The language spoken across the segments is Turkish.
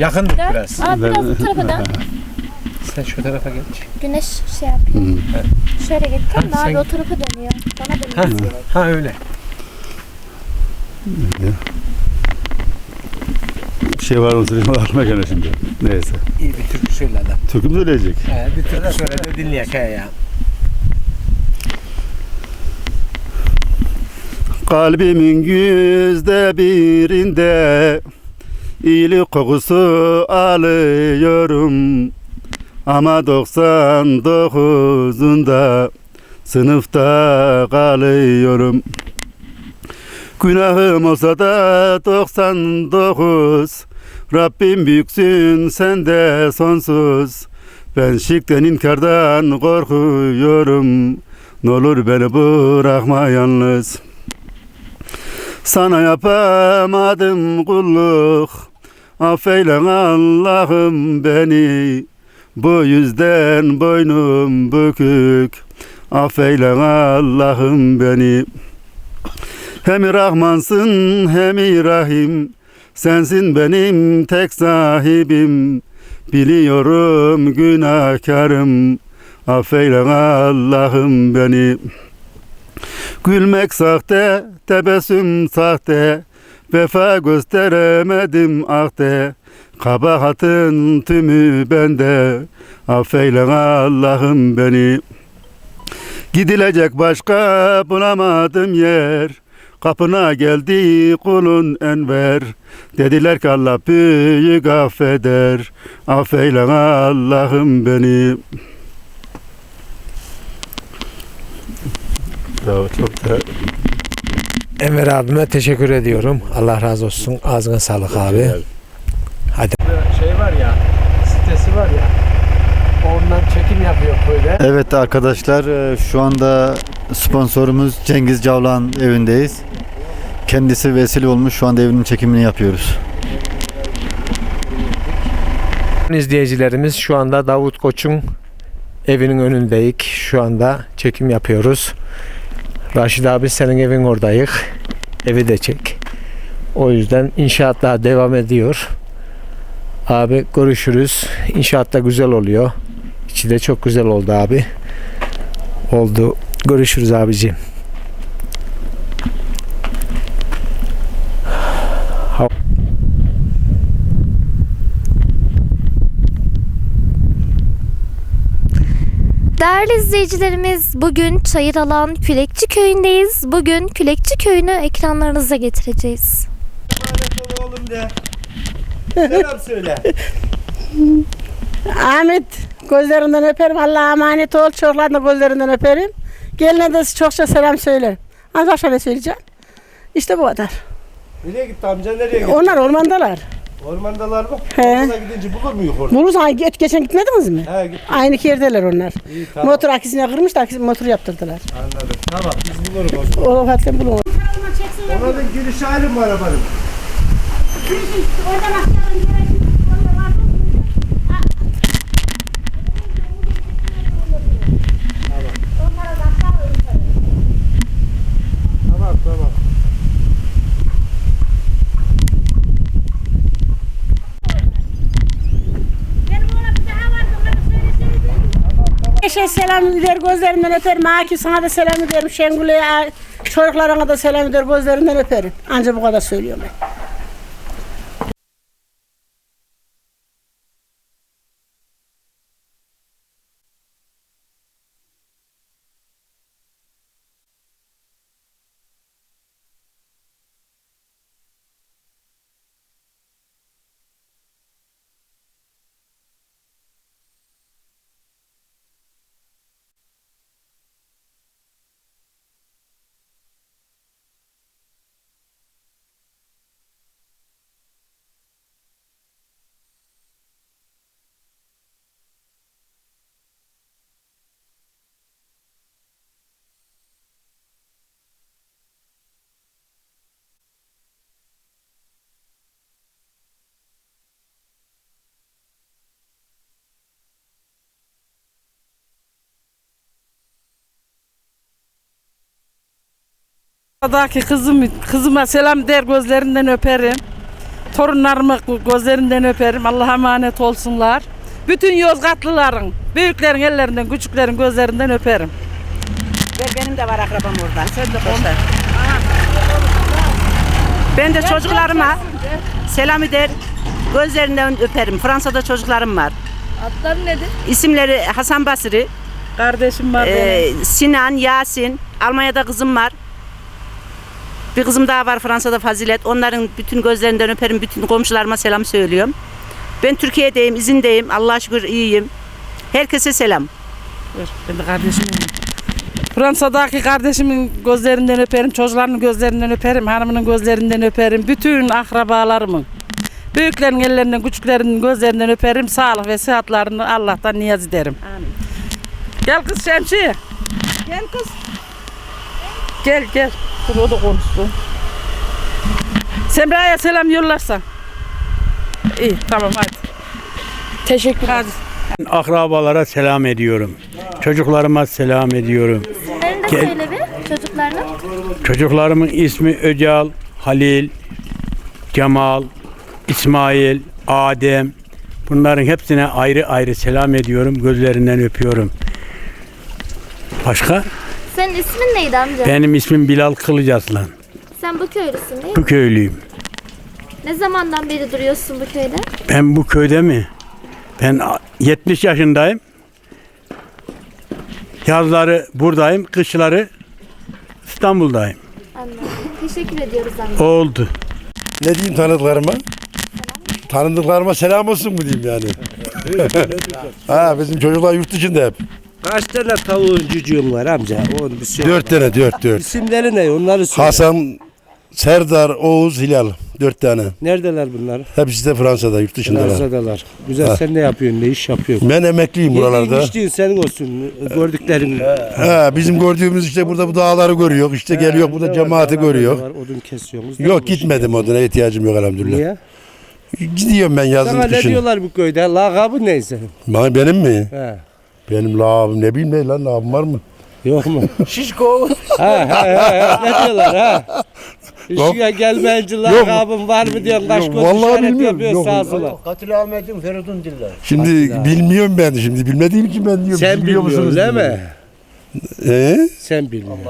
Yakındık Dön. biraz. Aa, biraz bu tarafa dön. Sen şu tarafa geç. Güneş şey yapıyor. Hı. Şöyle gittim. Ha, Abi sen- o tarafa dönüyor. Bana Ha, dönüyor. gerek. ha öyle. Bir şey var mı söyleyeyim aklıma gene şimdi. Neyse. İyi bir türkü söyle adam. Türkü mü söyleyecek? He, bir türkü söyle de dinleyek he ya. Kalbimin yüzde birinde iyilik kokusu alıyorum. Ama 99'unda sınıfta kalıyorum. Günahım olsa da 99 Rabbim büyüksün sen de sonsuz. Ben şirkten inkardan korkuyorum. N'olur beni bırakma yalnız. Sana yapamadım kulluk Affeyle Allah'ım beni. Bu yüzden boynum bükük. Affeyle Allah'ım beni. Hem Rahmansın hem Rahim Sensin benim tek sahibim. Biliyorum günahkarım. Affeyle Allah'ım beni. Gülmek sahte, tebessüm sahte Vefa gösteremedim ah de Kabahatın tümü bende. Affeyle Allah'ım beni. Gidilecek başka bulamadım yer. Kapına geldi kulun enver. Dediler ki Allah büyük affeder Affeyle Allah'ım beni. Bravo çok da Enver abime teşekkür ediyorum. Allah razı olsun. Ağzına sağlık abi. Hadi. Şey var ya, sitesi var ya. Ondan çekim yapıyor köyde. Evet arkadaşlar e, şu anda sponsorumuz Cengiz Cavlan evindeyiz. Kendisi vesile olmuş şu anda evinin çekimini yapıyoruz. İzleyicilerimiz şu anda Davut Koç'un evinin önündeyik. Şu anda çekim yapıyoruz. Raşit abi senin evin oradayık. Evi de çek. O yüzden inşaat daha devam ediyor. Abi görüşürüz. İnşaat da güzel oluyor. İçi de çok güzel oldu abi. Oldu. Görüşürüz abiciğim. Değerli izleyicilerimiz bugün Çayıralan Külekçi Köyü'ndeyiz. Bugün Külekçi Köyü'nü ekranlarınıza getireceğiz. oğlum de. Selam söyle. Ahmet gözlerinden öperim. Allah'a emanet ol. Çocuklarını da gözlerinden öperim. Geline de çokça selam söylerim. Az başka ne söyleyeceğim? İşte bu kadar. Nereye gitti amca nereye gitti? Onlar ormandalar. Ormandalar mı? He. Ormana gidince bulur muyuz orada? Buluruz hangi geç, geçen gitmediniz mi? He git. Aynı yerdeler onlar. İyi tamam. Motor akisine kırmış da akisi- motor yaptırdılar. Anladım. Tamam biz buluruz o zaman. O vakitten bulun. Ona da giriş ayrı mı arabanın? Tamam tamam. Eşe selam eder gözlerinden öperim. Aki sana da selam ederim. Şengül'e çocuklarına da selam eder gözlerinden öperim. Anca bu kadar söylüyorum ben. Dağdaki kızım, kızıma selam der gözlerinden öperim. torunlarımı gözlerinden öperim. Allah'a emanet olsunlar. Bütün Yozgatlıların, büyüklerin ellerinden, küçüklerin gözlerinden öperim. Benim de var akrabam oradan. Sen de konuş. Ben de çocuklarıma selam eder, gözlerinden öperim. Fransa'da çocuklarım var. Adları nedir? İsimleri Hasan Basri, Kardeşim var benim. e, Sinan, Yasin. Almanya'da kızım var. Bir kızım daha var Fransa'da Fazilet. Onların bütün gözlerinden öperim. Bütün komşularıma selam söylüyorum. Ben Türkiye'deyim, izindeyim. Allah'a şükür iyiyim. Herkese selam. Ben de kardeşim Fransa'daki kardeşimin gözlerinden öperim, çocuklarının gözlerinden öperim, hanımının gözlerinden öperim, bütün akrabalarımın. Büyüklerin ellerinden, küçüklerin gözlerinden öperim. Sağlık ve sıhhatlarını Allah'tan niyaz ederim. Amin. Gel kız Şemsiye. Gel kız. Gel gel. Dur o da konuşsun. Semra'ya selam yollarsan. İyi tamam hadi. Teşekkür Hadi. Akrabalara selam ediyorum. Çocuklarıma selam ediyorum. İsimlerini de Gel. söyle bir çocuklarının. Çocuklarımın ismi Öcal, Halil, Cemal, İsmail, Adem. Bunların hepsine ayrı ayrı selam ediyorum. Gözlerinden öpüyorum. Başka? Senin ismin neydi amca? Benim ismim Bilal Kılıcaslan. Sen bu köylüsün değil mi? Bu köylüyüm. Ne zamandan beri duruyorsun bu köyde? Ben bu köyde mi? Ben a- 70 yaşındayım. Yazları buradayım, kışları İstanbul'dayım. Anladım. Teşekkür ediyoruz amca. Oldu. Ne diyeyim tanıdıklarıma? Tanıdıklarıma selam olsun mu diyeyim yani? ha bizim çocuklar yurt dışında hep. Kaç tane tavuğun cücüğün var amca? Onu bir şey. Dört tane dört dört. İsimleri ne? Onları söyle. Hasan, Serdar, Oğuz, Hilal. Dört tane. Neredeler bunlar? Hepsi de Fransa'da yurt dışındalar. Fransa'dalar. Güzel Ha. sen ne yapıyorsun? Ne iş yapıyorsun? Ben emekliyim buralarda. Yediğin içtiğin senin olsun. Gördüklerin. Ha, bizim gördüğümüz işte burada bu dağları görüyor. İşte geliyor burada cemaati görüyor. Var, odun kesiyorsunuz. Yok gitmedim oduna ihtiyacım yok elhamdülillah. Niye? Gidiyorum ben yazın Sana ne kışın. diyorlar bu köyde? Lakabı neyse. Bana benim mi? He. Benim labım ne bileyim ne lan labım var mı? Yok mu? Şişko. ha, ha, ha. Ne diyorlar ha? İşine gelmeyince Yok. lakabın var mı diyorsun? Kaş Yok, göz vallahi işaret bilmiyorum. yapıyor Yok. sağa sola. Katil Ahmet'in Feridun Diller. Şimdi Hadi bilmiyorum ben şimdi bilmediğim için ben diyorum. Sen siz biliyor bilmiyorsun musunuz değil diye. mi? Ee? Sen bilmiyorsun.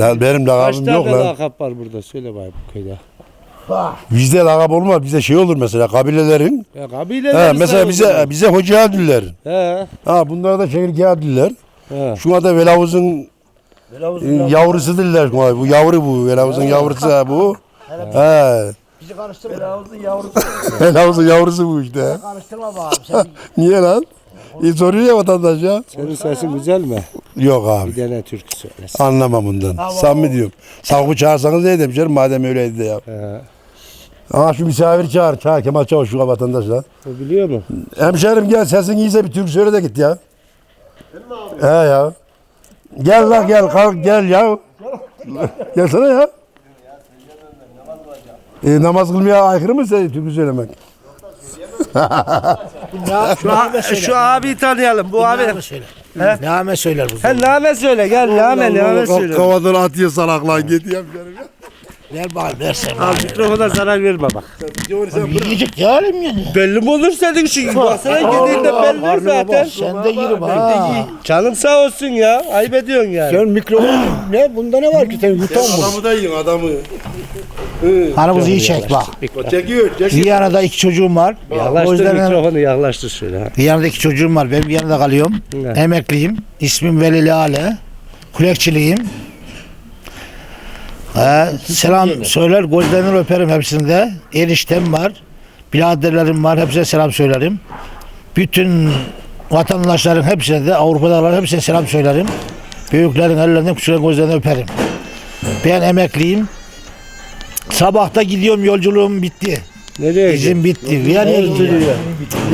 Lan benim Kaç lakabım tane yok lan. lakap var burada? Söyle bakayım bu köyde. Bizde lakap olmaz. Bizde şey olur mesela kabilelerin. Ya kabileler Ha, mesela bize bize hoca adiller. He. Ha bunlar da şehirge adiller. He. Şuna da velavuzun e, yavrusu diller. Bu yavru bu. Velavuzun yavrusu ha bu. Ha. Bizi karıştırma. Belavuzun yavrusu. Velavuzun yavrusu bu işte. Karıştırma. Sen Niye lan? E, soruyor ya vatandaş ya. Senin sesin güzel mi? Yok abi. Bir tane türkü söylesin. Anlamam bundan. Samimi diyorum. Savcı çağırsanız ne canım madem öyleydi de ya. He. Aha şu misafir çağır. Çağır Kemal Çavuş şu vatandaş lan. O biliyor mu? Hemşerim gel sesin iyiyse bir türkü söyle de git ya. He ya. Gel lan gel kalk gel ya. Gelsene ya. E, namaz kılmaya aykırı mı sen türkü söylemek? Şu, a- şu abiyi tanıyalım. Bu abi. Name söyler. Name söyler bu. He name söyle gel name name söyle. Kavadan atıyor salak lan git ya. Ver bari versen Al bari. mikrofona zarar verme bak. Yiyecek yarim yani. Belli mi olur senin şu baksana girdiğinde belli zaten. Sen de yürü bak. Canım sağ olsun ya. Ayıp ediyorsun yani. Sen mikrofon ne? Bunda ne var ki? Sen yutan mı? Adamı da yiyin adamı. Hanımızı iyi çek bak. Çekiyor çekiyor. Viyana'da iki çocuğum var. O Yaklaştır yüzden mikrofonu yaklaştır şöyle. ha. Viyana'da iki çocuğum var. Ben Viyana'da kalıyorum. Evet. Emekliyim. İsmim Veli Lale. Kulekçiliyim. Ee, selam söyler, gözlerinden öperim hepsinde. Eniştem var. Biraderlerim var. Hepsine selam söylerim. Bütün vatandaşların hepsine de Avrupa'dalar hepsine selam söylerim. Büyüklerin ellerinden küçüklerin gözlerinden öperim. Ben emekliyim. Sabahta gidiyorum yolculuğum bitti. Nereye? İzin bitti. Viyana'ya gidiyorum.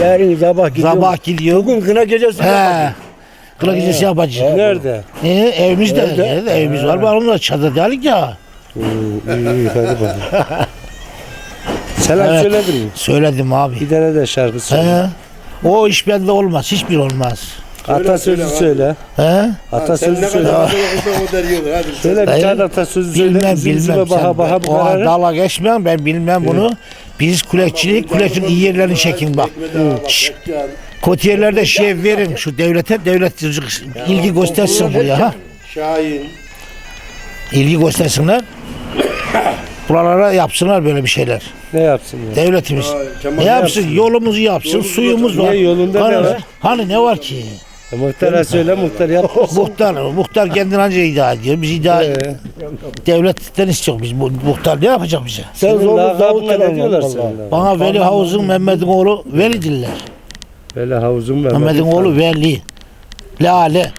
Yarın sabah Sabah gidiyor. Bugün kına gecesi. He. Kıla gecesi yapacağız. Nerede? E, evimizde. Nerede? Evimiz var. Var onunla çadır dedik ya. İyi iyi hadi bakalım. Selam Evet. söyledin mi? Söyledim abi. Bir tane de şarkı söyle. He. O iş bende olmaz. Hiçbir olmaz. Atasözü söyle. He? Atasözü söyle. Söyle bir Dayı, tane atasözü söyle. Bilmem bilmem. Sen Baha baha bu o kararı. dala geçmem ben bilmem bunu. Biz kulekçilik, kulekçinin iyi yerlerini çekin bak. Şş, Kötü yerlerde şey verin şu devlete, devlet ilgi göstersin buraya ha. Şahin. İlgi göstersinler. Buralara yapsınlar böyle bir şeyler. Ne yapsın ya? Devletimiz. Ne yapsın? Yolumuzu yapsın, suyumuz var. Ne yolunda ne Hani- var? Hani ne var ki? E, muhtara söyle muhtar yap. Muhtar, muhtar kendini anca iddia ediyor. Biz iddia Ee? devletten istiyor biz. Bu muhtar ne yapacak bize? Sen Senin ne ne diyorlar Allah sana? Bana Veli Havuz'un Mehmet'in oğlu Veli diller. Böyle havuzum var. Mehmet'in oğlu Veli. Lale.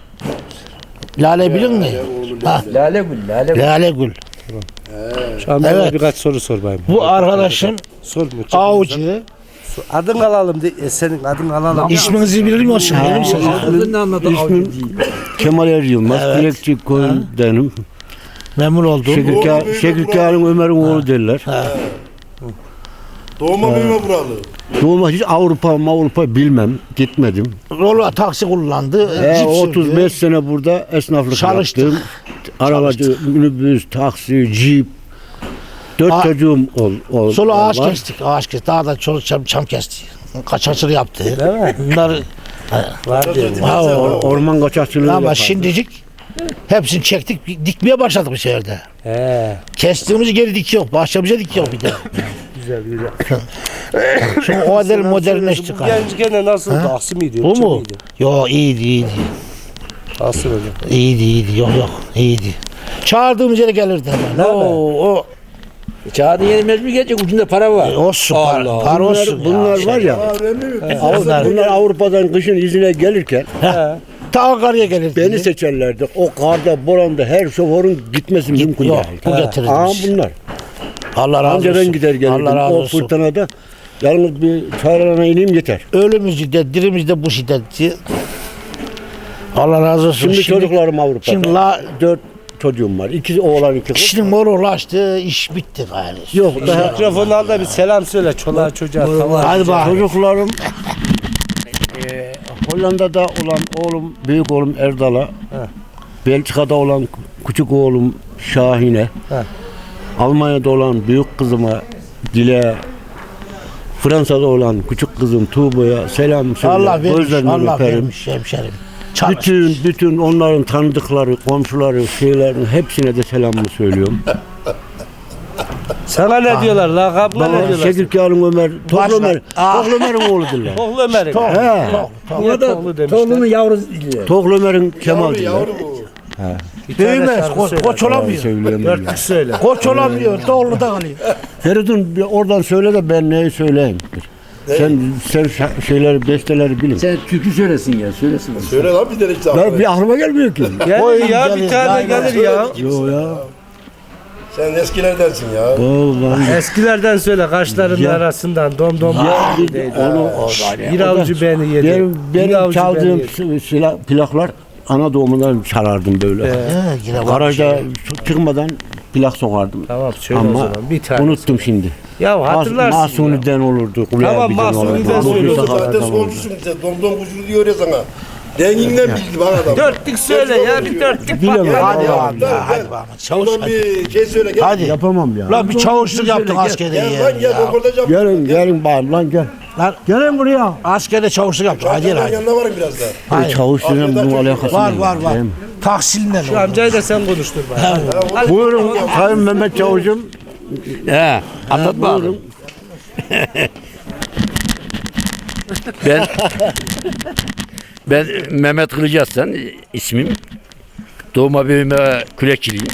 Lale bilin mi? Ha, Lale gül, lale gül. Lale Gül. Bana Evet. birkaç soru sor bayım. Bu arkadaşın Sor avcı. Adın alalım. De, e, senin adın alalım. İsminizi bilir misin? Bilir misiniz? İsmim Kemal Er Yılmaz. Evet. Dilekçi köyündenim. Memnun oldum. Şekilka, Şekilkâr'ın Ömer'in oğlu derler. Doğma büyüme buralı. Doğma hiç Avrupa Avrupa bilmem. Gitmedim. Rolu taksi kullandı. Sürdü. 35 sene burada esnaflık Çalıştık. yaptım. Arabacı, minibüs, taksi, jeep. Dört A- çocuğum ol, ol, Solu ağaç var. kestik. Ağaç kestik. Dağda çoluk çam, çam kesti. Kaçakçılık yaptı. Değil mi? Bunlar Var diyorum. ha, o- Or- Orman kaçakçılığı ama yapardım. şimdicik hepsini çektik. Dikmeye başladık bu şehirde. He. Kestiğimiz geri dikiyor. Bahçemize dikiyor bir de. Güzel güzel. Şimdi o kadar modernleştik. Bu ha. genç gene nasıl? Aksi miydi? Bu mu? mıydı? Yo iyiydi iyiydi. Asıl hocam. İyiydi iyiydi. Yok yok iyiydi. Çağırdığımız yere gelirdi hemen. O, o, Çağda yenilmez mi gelecek? Ucunda para var. e, olsun. Para, Allah. para Bunlar, olsun. ya. bunlar Şey, var ya, Avrupa, bunlar Avrupa'dan kışın izine gelirken Ta Ankara'ya gelirdi. beni seçerlerdi. O karda, boranda her şoförün gitmesi mümkün değil. bu getirirdi. Aa bunlar. Allah razı Anca olsun. gider gelirdim. Allah razı O olsun. fırtınada yalnız bir çağrılana ineyim yeter. Ölümümüz şiddet, dirimiz de bu şiddetti. Allah razı olsun. Şimdi, çocuklarım Avrupa'da. Şimdi la, Dört çocuğum var. İki oğlan iki kız. kişinin moru ulaştı, iş bitti gayri. Yok daha Mikrofonu al da bir selam söyle çoluğa çocuğa. Tamam. Hadi bak. çocuklarım eee, Hollanda'da olan oğlum, büyük oğlum Erdal'a, Belçika'da olan küçük oğlum Şahin'e, He. Almanya'da olan büyük kızıma Dile, Fransa'da olan küçük kızım Tuğba'ya selam söyle. Allah vermiş, Gözlerinden Allah öperim. vermiş hemşerim. Çalış. Bütün bütün onların tanıdıkları, komşuları, şeylerin hepsine de selamımı söylüyorum. Sana ne diyorlar? Lakabına ne Bana diyorlar? Şekilkar'ın Ömer, Başla. Ömer, Ah. Tok Ömer'in oğludur. Tohlu Ömer'in. He. Niye tohlu demişler? yavrusu diyor. Tok Ömer'in Kemal diyor. Yavru bu. Bir tane Büyümez, şarkı koç, söyle. koç olamıyor. Söyleyemem ya. Dörtlük söyle. Koç olamıyor, doğru da kalıyor. Feridun bir oradan söyle de ben neyi söyleyeyim. Sen sen şa- şeyleri besteleri bilin. Sen türkü söylesin ya, söylesin. Söyle lan bir tane işte. Ya bir aklıma gelmiyor ki. Gelir ya bir tane gelir ya. Yo ya. Sen eskilerdensin ya. Vallahi. Eskilerden söyle kaşların Ya. arasından dom dom Ya, değdi. onu, Bir avucu beni yedi. benim, Bir benim avucu çaldığım beni silah, plaklar ana doğumundan çalardım böyle. Ee, He, yine Garajda şey. çıkmadan plak sokardım. Tamam söyle o Ama zaman bir tane. unuttum şimdi. Ya Mas hatırlarsın ya. Masuni'den olurdu. Tamam, Masuni'den. Muhlis Zaten solcusun işte. Domdom kuşunu diyor ya sana. Denginden bildi bak adam. Dörtlük söyle ya bir dörtlük Bilemem. bak. Hadi abi, ya, hadi bakalım. Çavuş Ulan hadi. bir şey söyle gel. Hadi. Yapamam ya. Lan bir çavuşluk yaptık askerde Gel ya. lan gel ya. röportaj yap. Gelin gelin bağır lan gel. Lan Gelin buraya. askerde çavuşluk yaptık. Hadi Hadi hadi. yanına varın biraz daha. Hayır. Çavuş denen bunun alakası Var yok. var var. Değil mi? Tahsilinden Şu oldu. amcayı da sen konuştur bana. Buyurun Sayın Mehmet Çavuş'um. He, anlat bakalım. ben ben Mehmet Kılıcaslan ismim. Doğma büyüme kürekçiliyim.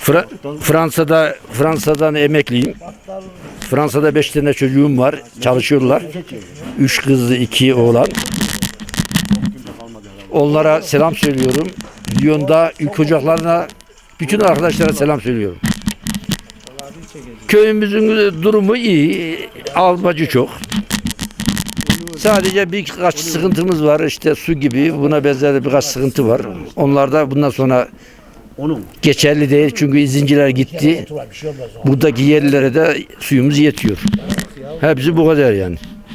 Fra- Fransa'da Fransa'dan emekliyim. Fransa'da beş tane çocuğum var. Çalışıyorlar. Üç kızlı iki oğlan. Onlara selam söylüyorum. Lyon'da ilk ocaklarına bütün arkadaşlara selam söylüyorum. Köyümüzün durumu iyi. Almacı çok. Sadece birkaç sıkıntımız var. işte su gibi buna benzer birkaç sıkıntı var. Onlar da bundan sonra geçerli değil. Çünkü izinciler gitti. Buradaki yerlilere de suyumuz yetiyor. Hepsi bu kadar yani.